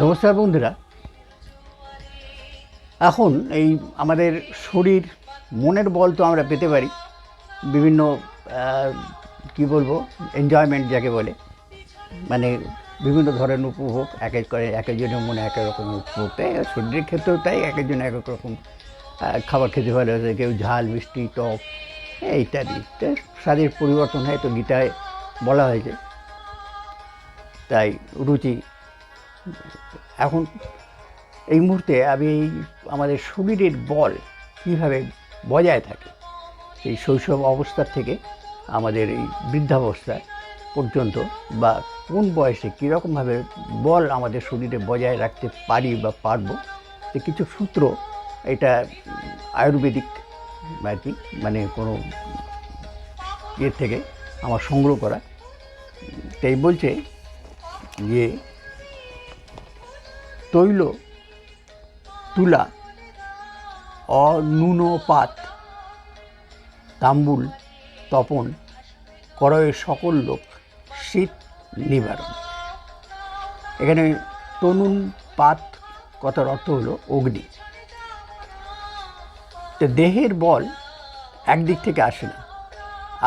নমস্কার বন্ধুরা। এখন এই আমাদের শরীর, মনের বল তো আমরা পেতে পারি। বিভিন্ন কি বলব এনজয়মেন্ট যাকে বলে। মানে বিভিন্ন ধরনের উপভোগ, এক এক করে এক একজনের মনে এক রকম উপভোগ। তাই শরীরের ক্ষেত্রেও তাই, এক একজন এক এক রকম খাবার খেতে ভালোবাসে, কেউ ঝাল, মিষ্টি, টক ইত্যাদি। স্বাদের পরিবর্তন হয় তো গীতায় বলা হয়েছে। তাই রুচি এখন এই মুহূর্তে আমি এই আমাদের শরীরের বল কীভাবে বজায় থাকে এই শৈশব অবস্থার থেকে আমাদের এই বৃদ্ধাবস্থা পর্যন্ত বা কোন বয়সে কীরকমভাবে বল আমাদের শরীরে বজায় রাখতে পারি বা পারব যে কিছু সূত্র এটা আয়ুর্বেদিক আর কি মানে কোনো ইয়ের থেকে আমার সংগ্রহ করা। তাই বলছে যে তৈল, তুলা অনুনপাত তাম্বুল, তপন করয়ে সকল লোক, শীত নিবারণ এখানে তনুন পাত, কথার অর্থ হলো অগ্নি। তো দেহের বল একদিক থেকে আসে না,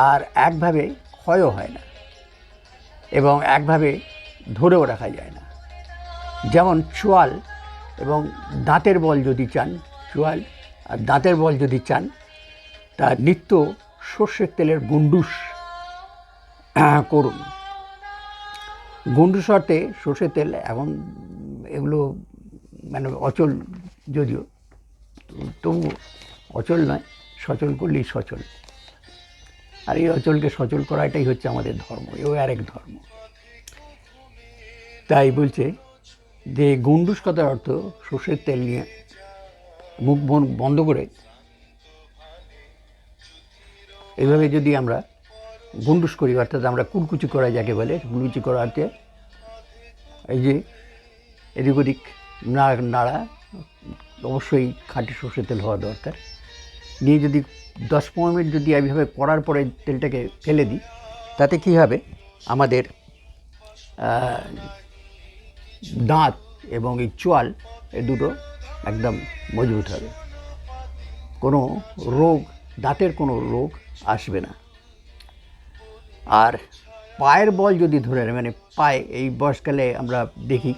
আর একভাবে ক্ষয়ও হয় না, এবং একভাবে ধরেও রাখা যায় না। যেমন চোয়াল এবং দাঁতের বল যদি চান, চোয়াল আর দাঁতের বল যদি চান, তা নিত্য সর্ষের তেলের গুন্ডুস করুন। গুন্ডুস অর্থে সর্ষের তেল এখন এগুলো মানে অচল যদিও, তবু অচল নয়, সচল করলেই সচল। আর এই অচলকে সচল করাটাই হচ্ছে আমাদের ধর্ম, এও আরেক ধর্ম। তাই বলছে যে গুন্ডুস কথার অর্থ সর্ষের তেল নিয়ে মুখ বন- বন্ধ করে এইভাবে যদি আমরা গুন্ডুস করি, অর্থাৎ আমরা কুলকুচি করা যাকে বলে, কুলকুচি করা অর্থে এই যে এদিক ওদিক নাড়া, অবশ্যই খাঁটি সর্ষের তেল হওয়া দরকার। নিয়ে যদি দশ পনেরো মিনিট যদি এইভাবে করার পরে তেলটাকে ফেলে দিই, তাতে কী হবে? আমাদের দাঁত এবং এই চোয়াল এই দুটো একদম মজবুত হবে। কোনো রোগ, দাঁতের কোনো রোগ আসবে না। আর পায়ের বল যদি ধরে মানে পায়ে, এই বয়সকালে আমরা দেখি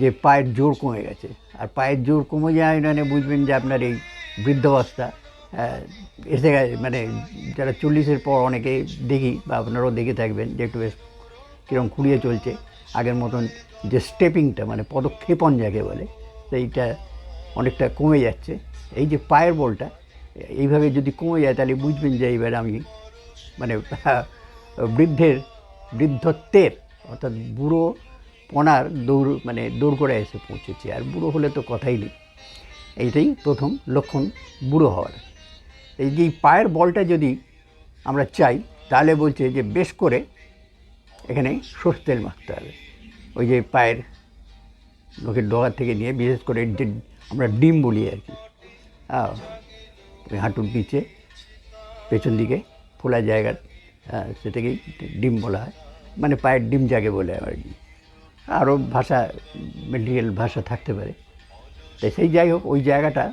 যে পায়ের জোর কমে গেছে। আর পায়ের জোর কমে যায় মানে বুঝবেন যে আপনার এই বৃদ্ধাবস্থা এসে গেছে মানে যারা চল্লিশের পর অনেকে দেখি বা আপনারাও দেখে থাকবেন যে একটু বেশ কীরকম খুঁড়িয়ে চলছে। আগের মতন যে স্টেপিংটা মানে পদক্ষেপণ যাকে বলে, সেইটা অনেকটা কমে যাচ্ছে। এই যে পায়ের বলটা, এইভাবে যদি কমে যায়, তাহলে বুঝবেন যে এইবার আমি মানে বৃদ্ধের, বৃদ্ধত্বের, অর্থাৎ বুড়ো পনার দৌড় মানে দৌড় করে এসে পৌঁছেছি। আর বুড়ো হলে তো কথাই নেই। এইটাই প্রথম লক্ষণ বুড়ো হওয়ার। এই যে পায়ের বলটা যদি আমরা চাই, তাহলে বলছে যে বেশ করে এখানে সর্ষে তেল মাখতে হবে। ওই যে পায়ের লোকের ডগার থেকে নিয়ে, বিশেষ করে যে আমরা ডিম বলি আর কি। হ্যাঁ ওই হাঁটুর নিচে, পেছন দিকে, ফোলা জায়গা হ্যাঁ সেটাকেই ডিম বলা হয়। মানে পায়ের ডিম যাকে বলে আর কি। আরও ভাষা মেটেরিয়াল ভাষা থাকতে পারে। তাই সেই যাই হোক, ওই জায়গাটা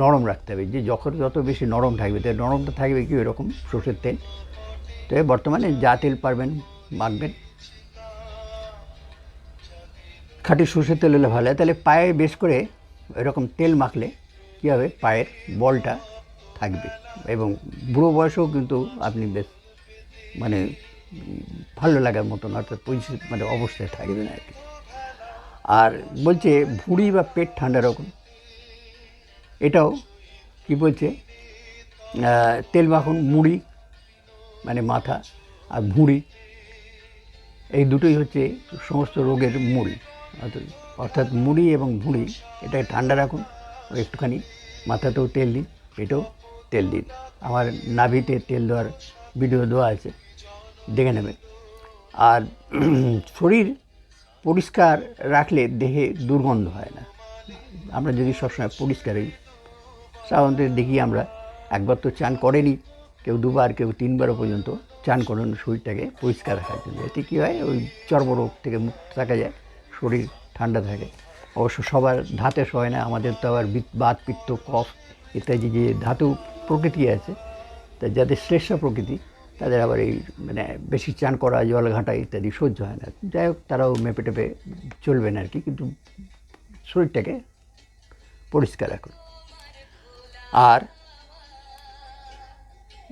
নরম রাখতে হবে। যে যখন যত বেশি নরম থাকবে, তাই নরমটা থাকবে কি এরকম সর্ষের তেল। তো বর্তমানে যা তেল পারবেন, মাখবেন। খাঁটি সর্ষের তেল হলে ভালো হয়। তাহলে পায়ে বেশ করে এরকম তেল মাখলে কী হবে? পায়ের বলটা থাকবে। এবং বুড়ো বয়সেও কিন্তু আপনি বেশ মানে ভালো লাগার মতন অর্থাৎ পরিস্থিতি মানে অবস্থায় থাকবেন আর কি। আর বলছে ভুঁড়ি বা পেট ঠান্ডা রকম। এটাও কি বলছে? তেল মাখন, মুড়ি মানে মাথা আর ভুঁড়ি। এই দুটোই হচ্ছে সমস্ত রোগের মূল। অর্থাৎ- মুড়ি এবং ভুঁড়ি এটাকে ঠান্ডা রাখুন একটুখানি মাথাতেও তেল দিন পেটেও তেল দিন। আমার নাভিতে তেল দেওয়ার ভিডিও দেওয়া আছে, দেখে নেবেন। আর শরীর পরিষ্কার রাখলে দেহে দুর্গন্ধ হয় না। আমরা যদি সবসময় পরিষ্কার হই, সাধারণত দেখি আমরা, একবার তো চান করেনি, কেউ দুবার, কেউ তিনবারও পর্যন্ত চান করেন শরীরটাকে পরিষ্কার রাখার জন্য। এতে কী হয়? ওই চর্মরোগ থেকে মুক্ত থাকা যায়। শরীর ঠান্ডা থাকে। অবশ্য সবার ধাতে হয় না, আমাদের তো আবার বিত- পিত্ত, কফ ইত্যাদি যে ধাতু প্রকৃতি আছে, তা যাদের শ্রেষ্ঠ প্রকৃতি, তাদের আবার এই মানে বেশি চান করা, জল ঘাঁটা ইত্যাদি সহ্য হয় না। যাই হোক, তারাও মেপে টেপে চলবেন আর কি, কিন্তু শরীরটাকে পরিষ্কার রাখুন। আর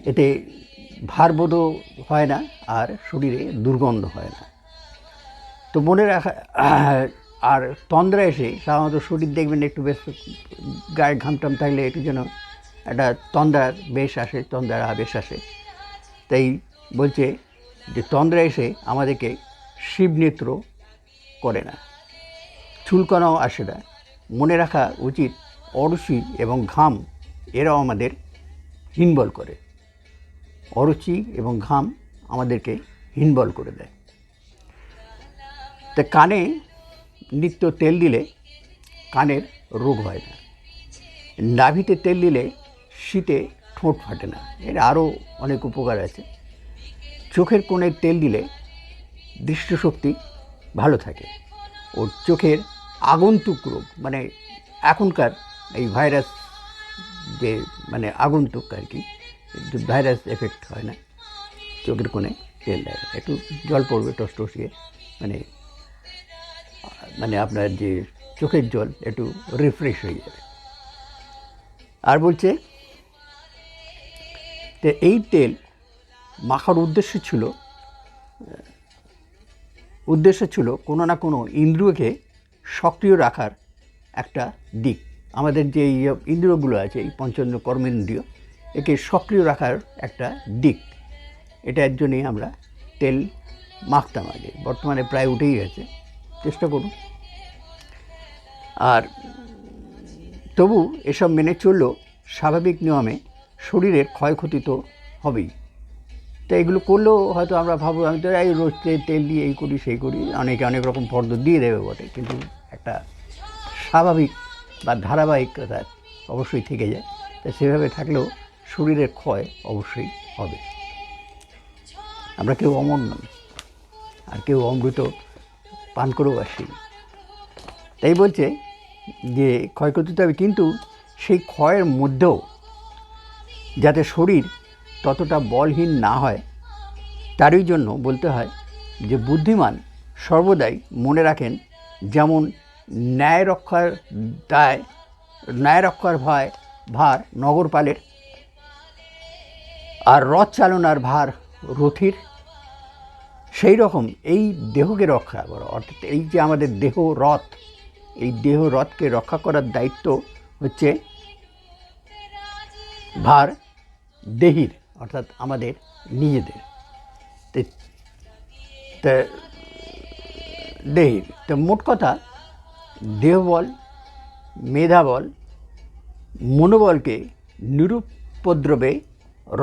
এতে ভারবোধও হয় না, আর শরীরে দুর্গন্ধ হয় না। তো মনে রাখা, আর তন্দ্রা এসে সাধারণত শরীর দেখবেন একটু বেশ গায়ে ঘামটাম থাকলে একটু যেন একটা তন্দ্রার বেশ আসে, তন্দ্রার আবেশ আসে। তাই বলছে যে তন্দ্রা এসে আমাদেরকে শিবনেত্র করে না, চুলকানাও আসে না। মনে রাখা উচিত অরুচি এবং ঘাম, এরাও আমাদের হিনবল করে। অরুচি এবং ঘাম আমাদেরকে হিনবল করে দেয়। তা কানে নিত্য তেল দিলে কানের রোগ হয় না। নাভিতে তেল দিলে শীতে ঠোঁট ফাটে না। এর আরও অনেক উপকার আছে। চোখের কোণে তেল দিলে দৃষ্টিশক্তি ভালো থাকে। ও চোখের আগন্তুক রোগ মানে এখনকার এই ভাইরাস যে মানে আগন্তুক আর কি ভাইরাস এফেক্ট হয় না। চোখের কোণে তেল দেয় একটু জল পড়বে টস টসটসিয়ে মানে মানে আপনার যে চোখের জল, একটু রিফ্রেশ হয়ে যাবে। আর বলছে, তো এই তেল মাখার উদ্দেশ্য ছিল উদ্দেশ্য ছিল কোনো না কোনো ইন্দ্রিয়কে সক্রিয় রাখার একটা দিক। আমাদের যে ইন্দ্রিয়গুলো আছে, এই পঞ্চন্দ্র কর্মেন্দ্রিয় একে সক্রিয় রাখার একটা দিক। এটার জন্যই আমরা তেল মাখতাম আগে। বর্তমানে প্রায় উঠেই গেছে। চেষ্টা করুন। আর তবু এসব মেনে চললেও স্বাভাবিক নিয়মে শরীরের ক্ষয়ক্ষতি তো হবেই। তো এগুলো করলেও হয়তো আমরা ভাবো আমি তো এই রোজ তেল দিয়ে এই করি, সেই করি, অনেকে অনেক রকম ফর্দ দিয়ে দেবে বটে, কিন্তু একটা স্বাভাবিক বা ধারাবাহিকতা অবশ্যই থেকে যায়। তা সেভাবে থাকলেও শরীরের ক্ষয় অবশ্যই হবে। আমরা কেউ অমর নই, আর কেউ অমৃত পান করেও আসি তাই বলছে যে ক্ষয়ক্ষতি তো হবে, কিন্তু সেই ক্ষয়ের মধ্যেও যাতে শরীর ততটা বলহীন না হয়, তারই জন্য বলতে হয় যে বুদ্ধিমান সর্বদাই মনে রাখেন যেমন ন্যায় রক্ষার দায়, ন্যায় রক্ষার ভয় ভার নগরপালের আর রথ চালনার ভার রথির সেই রকম এই দেহকে রক্ষা করা, অর্থাৎ এই যে আমাদের দেহ রথ, এই দেহ রথকে রক্ষা করার দায়িত্ব হচ্ছে ভার দেহির, অর্থাৎ আমাদের নিজেদের। দেহির। তো মোট কথা দেহবল মেধাবল মনোবলকে নিরুপদ্রবে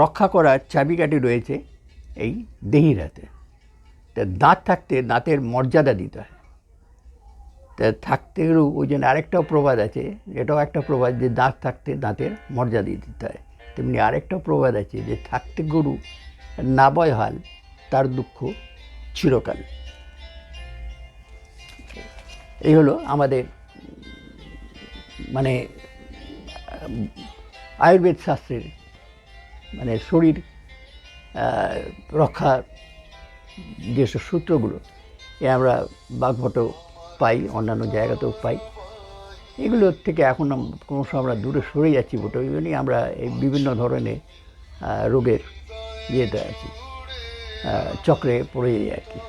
রক্ষা করার চাবিকাঠি রয়েছে এই দেহির হাতে। তা দাঁত থাকতে দাঁতের মর্যাদা দিতে হয়। তা থাকতে ওই জন্য আরেকটাও প্রবাদ আছে এটাও একটা প্রবাদ যে দাঁত থাকতে দাঁতের মর্যাদা দিতে হয়। তেমনি আরেকটাও প্রবাদ আছে যে থাকতে গরু না বয় হাল তার দুঃখ চিরকাল। এই হলো আমাদের মানে আয়ুর্বেদ শাস্ত্রের মানে শরীর আহ, রক্ষার যেসব সূত্রগুলো এ আমরা বাঘভটেও পাই, অন্যান্য জায়গাতেও পাই এগুলোর থেকে এখন ক্রমশ আমরা দূরে সরে যাচ্ছি বটে। ওই জন্যই আমরা এই বিভিন্ন ধরনের রোগের ইয়েতে আছি চক্রে পড়ে যাই আর কি।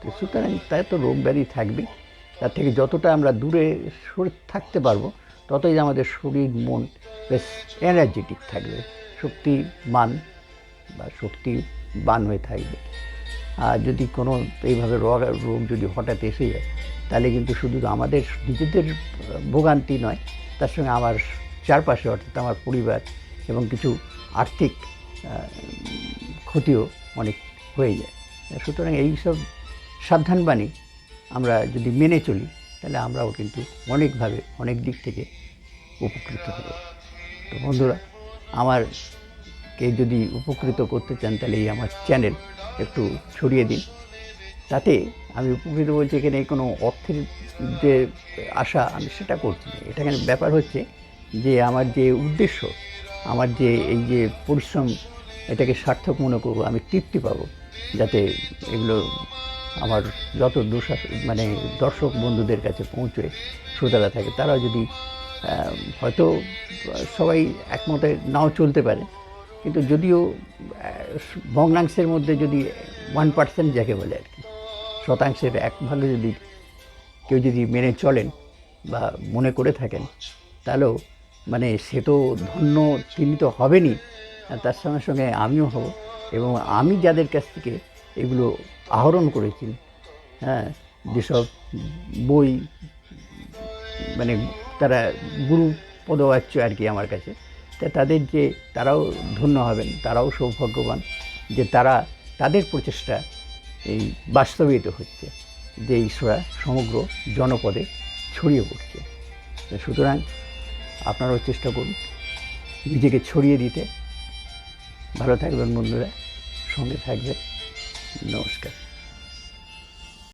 তো সুতরাং তাই তো রোগ ব্যাধি থাকবেই। তার থেকে যতটা আমরা দূরে সরে থাকতে পারব, ততই আমাদের শরীর, মন বেশ এনার্জেটিক থাকবে, শক্তিমান বা শক্তিবান হয়ে থাকবে। আর যদি কোনো এইভাবে রোগ রোগ যদি হঠাৎ এসে যায়, তাহলে কিন্তু শুধু আমাদের নিজেদের ভোগান্তি নয়, তার সঙ্গে আমার চারপাশে অর্থাৎ আমার পরিবার এবং কিছু আর্থিক ক্ষতিও অনেক হয়ে যায়। সুতরাং এই সব সাবধানবাণী আমরা যদি মেনে চলি, তাহলে আমরাও কিন্তু অনেকভাবে অনেক দিক থেকে উপকৃত হব। তো বন্ধুরা, আমারকে যদি উপকৃত করতে চান, তাহলে এই আমার চ্যানেল একটু ছড়িয়ে দিন। তাতে আমি উপকৃত বলছি, এখানে কোনো অর্থের যে আশা, আমি সেটা করছি না। এটা এখানে ব্যাপার হচ্ছে যে, আমার যে উদ্দেশ্য, আমার যে এই যে পরিশ্রম, এটাকে সার্থক মনে করব, আমি তৃপ্তি পাবো, যাতে এগুলো আমার যত দোষা মানে দর্শক বন্ধুদের কাছে পৌঁছয়, শ্রোতারা থাকে তারা যদি হয়তো সবাই একমতে নাও চলতে পারে কিন্তু যদিও ভগ্নাংশের মধ্যে যদি ওয়ান পার্সেন্ট যাকে বলে আর কি, শতাংশের এক ভাগে যদি কেউ যদি মেনে চলেন বা মনে করে থাকেন, তাহলেও মানে সে তো ধন্য তিনি তো হবেনই তার সঙ্গে সঙ্গে আমিও হব। এবং আমি যাদের কাছ থেকে এগুলো আহরণ করেছি হ্যাঁ যেসব বই মানে তারা গুরু পদবাচ্য আর কি আমার কাছে তা তাদের যে তারাও ধন্য হবেন, তারাও সৌভাগ্যবান যে তারা তাদের প্রচেষ্টা এই বাস্তবায়িত হচ্ছে, যে ঈশ্বরা সমগ্র জনপদে ছড়িয়ে পড়ছে। সুতরাং আপনারাও চেষ্টা করুন নিজেকে ছড়িয়ে দিতে। ভালো থাকবেন বন্ধুরা, সঙ্গে থাকবেন। নমস্কার।